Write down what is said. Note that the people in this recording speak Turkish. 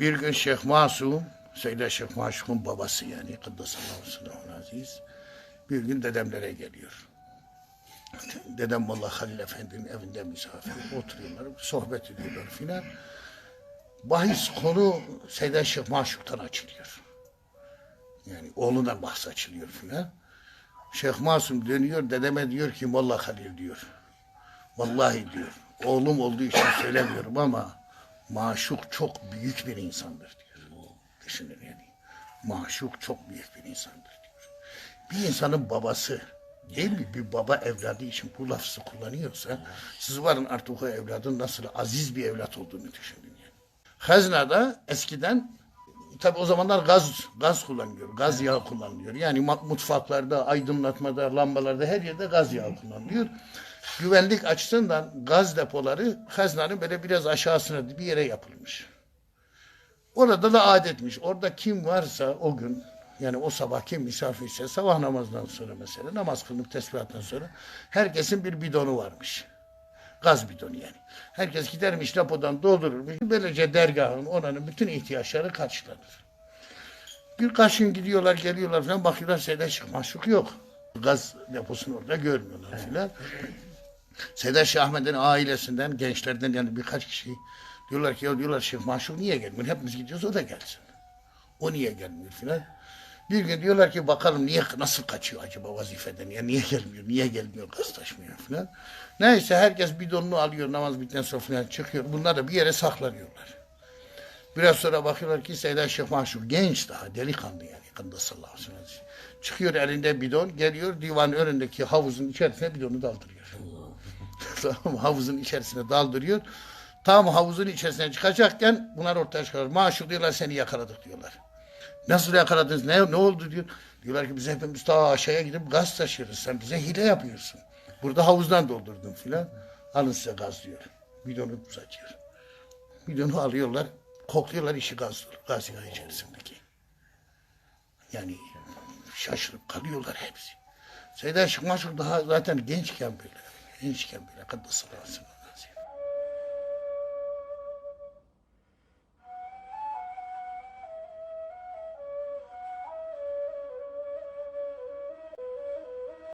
Bir gün Şeyh Masum, Seyyid Şeyh Maşuk'un babası yani Kıddesallahu aziz. Bir gün dedemlere geliyor. Dedem Molla Halil Efendi'nin evinde misafir. Oturuyorlar, sohbet ediyorlar filan. Bahis konu Seyyid Şeyh Maşuk'tan açılıyor. Yani oğlundan bahs açılıyor filan. Şeyh Masum dönüyor, dedeme diyor ki Molla Halil diyor. Vallahi diyor, oğlum olduğu için söylemiyorum ama maşuk çok büyük bir insandır diyor. Düşünün yani. Maşuk çok büyük bir insandır diyor. Bir insanın babası değil mi? Bir baba evladı için bu lafzı kullanıyorsa siz varın artık o evladın nasıl aziz bir evlat olduğunu düşünün yani. Haznada eskiden tabi o zamanlar gaz gaz kullanılıyor. Gaz yağı kullanılıyor. Yani mutfaklarda, aydınlatmada, lambalarda her yerde gaz yağı kullanılıyor. Güvenlik açısından gaz depoları haznanın böyle biraz aşağısına bir yere yapılmış. Orada da adetmiş. Orada kim varsa o gün yani o sabah kim misafirse sabah namazından sonra mesela namaz kılınıp tesbihattan sonra herkesin bir bidonu varmış. Gaz bidonu yani. Herkes gidermiş depodan doldururmuş. Böylece dergahın oranın bütün ihtiyaçları karşılanır. Birkaç gün gidiyorlar geliyorlar falan bakıyorlar Seyda Maşuk yok. Gaz deposunu orada görmüyorlar filan. Seyda Şeyh Ahmet'in ailesinden, gençlerden yani birkaç kişi diyorlar ki ya diyorlar Şeyh Maşuk niye gelmiyor? Hepimiz gidiyoruz o da gelsin. O niye gelmiyor filan. Bir gün diyorlar ki bakalım niye nasıl kaçıyor acaba vazifeden ya niye gelmiyor niye gelmiyor gaz taşmıyor filan. Neyse herkes bidonunu alıyor namaz bitten sonra filan çıkıyor. Bunlar da bir yere saklanıyorlar. Biraz sonra bakıyorlar ki Seyda Şeyh Maşuk genç daha delikanlı yani. Kındasallahu aleyhi ve sellem. Çıkıyor elinde bidon geliyor divan önündeki havuzun içerisine bidonu daldırıyor. tamam havuzun içerisine daldırıyor. Tam havuzun içerisine çıkacakken bunlar ortaya çıkıyor. Maşuk diyorlar seni yakaladık diyorlar. Nasıl yakaladınız? Ne, ne oldu diyor. Diyorlar ki biz hepimiz ta aşağıya gidip gaz taşıyoruz. Sen bize hile yapıyorsun. Burada havuzdan doldurdun filan. Alın size gaz diyor. Bidonu uzatıyor. Bidonu alıyorlar. Kokluyorlar işi gaz, gaz içerisindeki. Yani şaşırıp kalıyorlar hepsi. Seyda Şıkmaşık daha zaten gençken böyle. Gençken böyle. Kaddısıllah